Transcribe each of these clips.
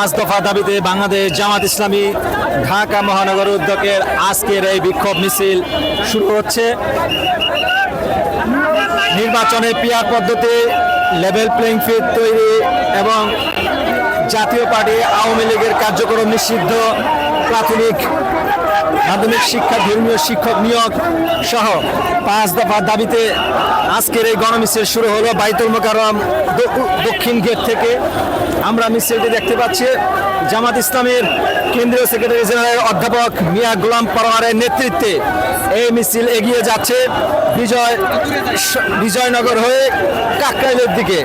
পাঁচ দফা দাবিতে বাংলাদেশ জামাত ইসলামী ঢাকা মহানগর উদ্যোগের আজকের এই বিক্ষোভ মিছিল শুরু হচ্ছে। নির্বাচনে পিয়ার পদ্ধতি লেভেল প্লেইং ফিল্ড তৈরি এবং জাতীয় পার্টি আওয়ামী লীগের কার্যক্রম নিষিদ্ধ, প্রাথমিক মাধ্যমিক শিক্ষা, ধর্মীয় শিক্ষক নিয়োগ সহ পাঁচ দফার দাবিতে আজকের এই গণমিছিল শুরু হলো বাইতুল মোকারম দক্ষিণ গেট থেকে। আমরা মিছিলটি দেখতে পাচ্ছি। জামাত ইসলামের কেন্দ্রীয় সেক্রেটারি জেনারেল অধ্যাপক মিয়া গোলাম পরোয়ারের নেতৃত্বে এই মিছিল এগিয়ে যাচ্ছে। বিজয় বিজয়নগর হয়ে কাকরাইলের দিকে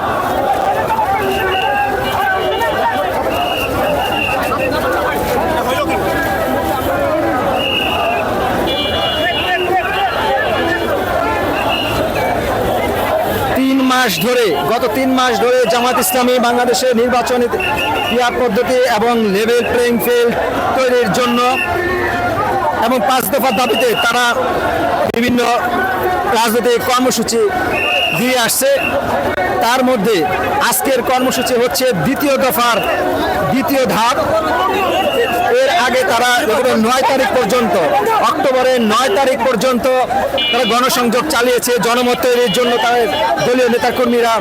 তিন মাস ধরে, গত তিন মাস ধরে জামাত ইসলামী বাংলাদেশের নির্বাচনী ক্রিয়া পদ্ধতি এবং লেভেল প্লেইং ফিল্ড তৈরির জন্য এবং পাঁচ দফার দাবিতে তারা বিভিন্ন রাজনৈতিক কর্মসূচি দিয়ে আসছে। তার মধ্যে আজকের কর্মসূচি হচ্ছে দ্বিতীয় দফার দ্বিতীয় ধাপ। এর আগে তারা নয় তারিখ পর্যন্ত, অক্টোবরের নয় তারিখ পর্যন্ত তারা গণসংযোগ চালিয়েছে, জনমত তৈরির জন্য তাদের দলীয় নেতাকর্মীরা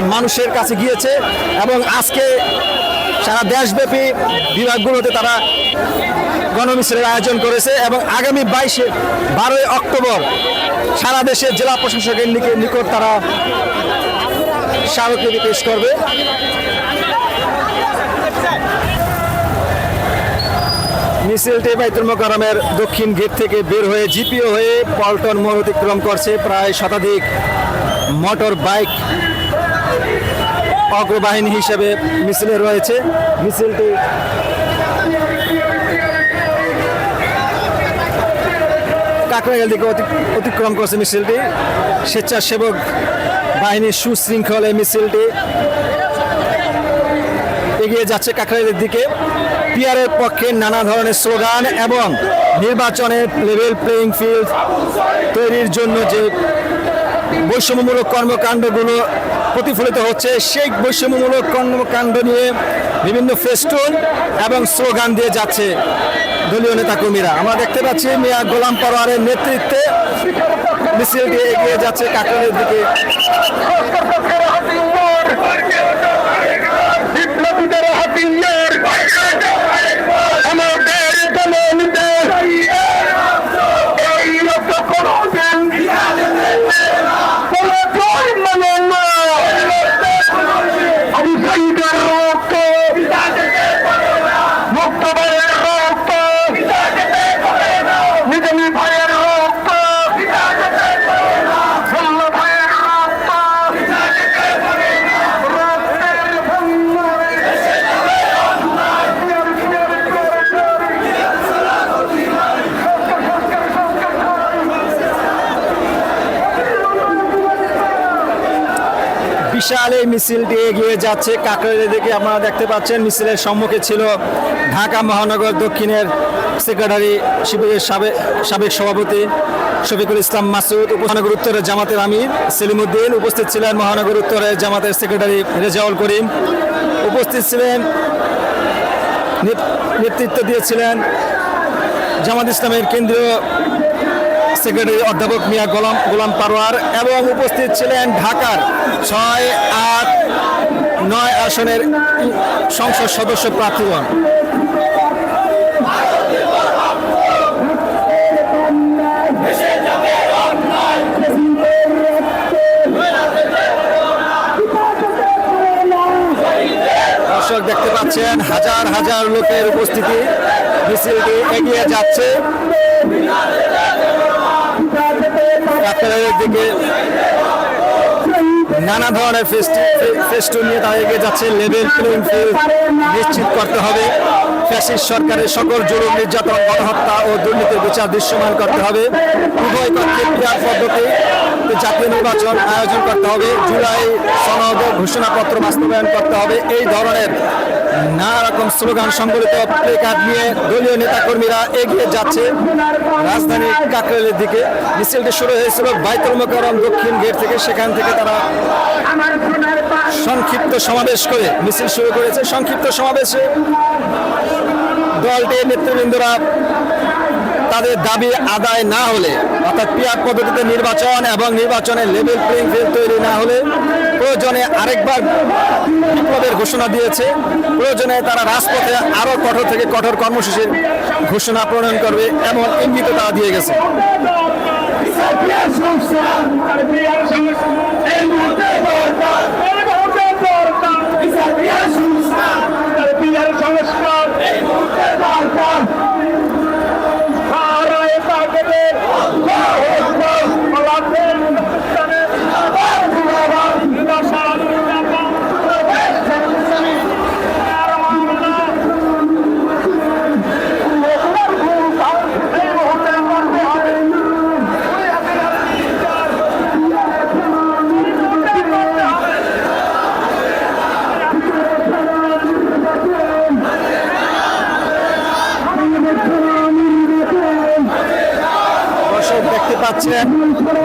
মানুষের কাছে গিয়েছে এবং আজকে সারা দেশব্যাপী বিভাগগুলোতে তারা গণমিছিলের আয়োজন করেছে এবং আগামী বাইশে, বারোই অক্টোবর সারা দেশের জেলা প্রশাসকের নিকে- নিকট তারা স্মারকলিপি পেশ করবে। মিছিলটি বাইতুল মোকারমের দক্ষিণ গেট থেকে বের হয়ে জিপিও হয়ে পল্টন মোড় অতিক্রম করছে প্রায় শতাধিক মোটর বাইক। অগ্রবাহিনী হিসেবে মিছিলে রয়েছে। মিছিলটি কাকরাইল দিকে অতি- অতিক্রম করছে মিছিলটি। স্বেচ্ছাসেবক বাহিনীর সুশৃঙ্খল মিছিলটি এগিয়ে যাচ্ছে কাকরাইলের দিকে। পিয়ারের পক্ষে নানা ধরনের স্লোগান এবং নির্বাচনের লেভেল প্লেইং ফিল্ড তৈরির জন্য যে বৈষম্যমূলক কর্মকাণ্ডগুলো প্রতিফলিত হচ্ছে, সেই বৈষম্যমূলক কর্মকাণ্ড নিয়ে বিভিন্ন ফেস্টুন এবং স্লোগান দিয়ে যাচ্ছে দলীয় নেতাকর্মীরা। আমরা দেখতে পাচ্ছি মিয়া গোলাম পরোয়ারের নেতৃত্বে মিছিলটি এগিয়ে যাচ্ছে কাকরাইলের দিকে। বিপ্লবীদের হাতিয়ার আমাদের জননীদের এই রক্ত কোনদিন পরাজয় বিশাল এই মিছিলটি এগিয়ে যাচ্ছে কাকরাইলের দিকে আপনারা দেখতে পাচ্ছেন, মিছিলের সম্মুখে ছিল ঢাকা মহানগর দক্ষিণের সেক্রেটারি শিবিরের সাবেক সাবেক সভাপতি শফিকুল ইসলাম মাসুদ মহানগর উত্তরের জামাতের আমির সেলিমুদ্দিন, উপস্থিত ছিলেন মহানগর উত্তরের জামাতের সেক্রেটারি রেজাউল করিম, উপস্থিত ছিলেন নেতৃত্ব দিয়েছিলেন জামাত ইসলামের কেন্দ্রীয় সেক্রেটারি অধ্যাপক মিয়া গোলাম গোলাম পারোয়ার এবং উপস্থিত ছিলেন ঢাকার ছয় আট নয় আসনের সংসদ সদস্য প্রার্থীগণ। দেখতে পাচ্ছেন, হাজার হাজার লোকের উপস্থিতি, মিছিলটি এগিয়ে যাচ্ছে। কাকরাইলের দিকে নানা ধরনের ফেস্টুন নিয়ে তারা এগিয়ে যাচ্ছে। লেভেল প্লেইং ফিল্ড নিশ্চিত করতে হবে। ফ্যাসিস্ট সরকারের সকল জুলুম, নির্যাতন, গণহত্যা ও দুর্নীতির বিচার দৃশ্যমান করতে হবে। উভয় পক্ষে ক্রিয়ার পদ্ধতি, জাতীয় নির্বাচন আয়োজন করতে হবে। জুলাই সনদ ঘোষণাপত্র বাস্তবায়ন করতে হবে। এই ধরনের নানা রকম স্লোগান সংবলিত প্লে কার্ড নিয়ে দলীয় নেতাকর্মীরা এগিয়ে যাচ্ছে রাজধানী কাকরাইলের দিকে। মিছিলটি শুরু হয়েছিল বাইতুল মোকাররম দক্ষিণ গেট থেকে। সেখান থেকে তারা সংক্ষিপ্ত সমাবেশ করে মিছিল শুরু করেছে। সংক্ষিপ্ত সমাবেশে দলটির নেতৃবৃন্দরা তাদের দাবি আদায় না হলে অর্থাৎ পিয়ার পদ্ধতিতে নির্বাচন এবং নির্বাচনের লেভেল প্লেইং ফিল্ড তৈরি না হলে প্রয়োজনে আরেকবার বিপ্লবের ঘোষণা দিয়েছে প্রয়োজনে তারা রাজপথে আরও কঠোর থেকে কঠোর কর্মসূচির ঘোষণা প্রণয়ন করবে এমন ইঙ্গিত তারা দিয়ে গেছে সংস্কার এই মুহূর্তে দরকার সারায় পাকেদের ওলাদের হিন্দুস্তানে জিন্দাবাদ এই মুহূর্তে করতে হবে দর্শক দেখতে পাচ্ছেন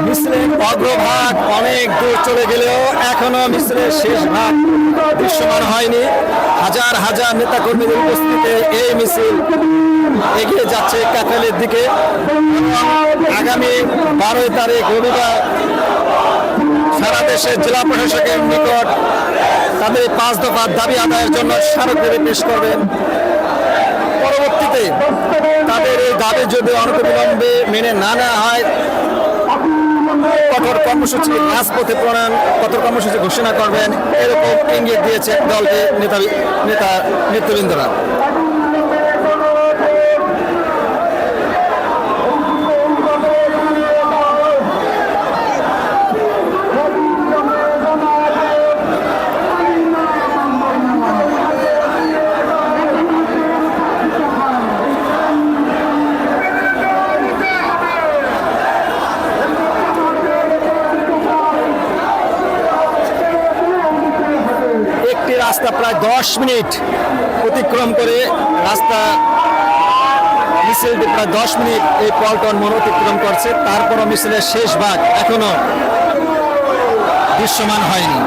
মিছিলের অগ্রভাগ অনেক দূর চলে গেলেও এখনও মিছিলের শেষ ভাগ দৃশ্যমান হয়নি। হাজার হাজার নেতাকর্মীদের উপস্থিতিতে এই মিছিল এগিয়ে যাচ্ছে কাকালের দিকে। আগামী বারোই তারিখ রবিবার সারা দেশের জেলা প্রশাসকের নিকট তাদের পাঁচ দফার দাবি আদায়ের জন্য স্মারকলিপি পেশ করবেন। পরবর্তীতে তাদের এই দাবি যদি অনতিবিলম্বে মেনে না নেওয়া হয়, কঠোর কর্মসূচি, রাজপথে প্রণয়ন, কঠোর কর্মসূচি ঘোষণা করবেন, এরকম ইঙ্গিত দিয়েছে দলকে নেতা নেতা নেতৃবৃন্দরা। রাস্তা প্রায় দশ মিনিট অতিক্রম করে রাস্তা মিছিলটি প্রায় দশ মিনিট এই পল্টন মন অতিক্রম করছে। তারপরও মিছিলের শেষ ভাগ এখনও দৃশ্যমান হয়নি।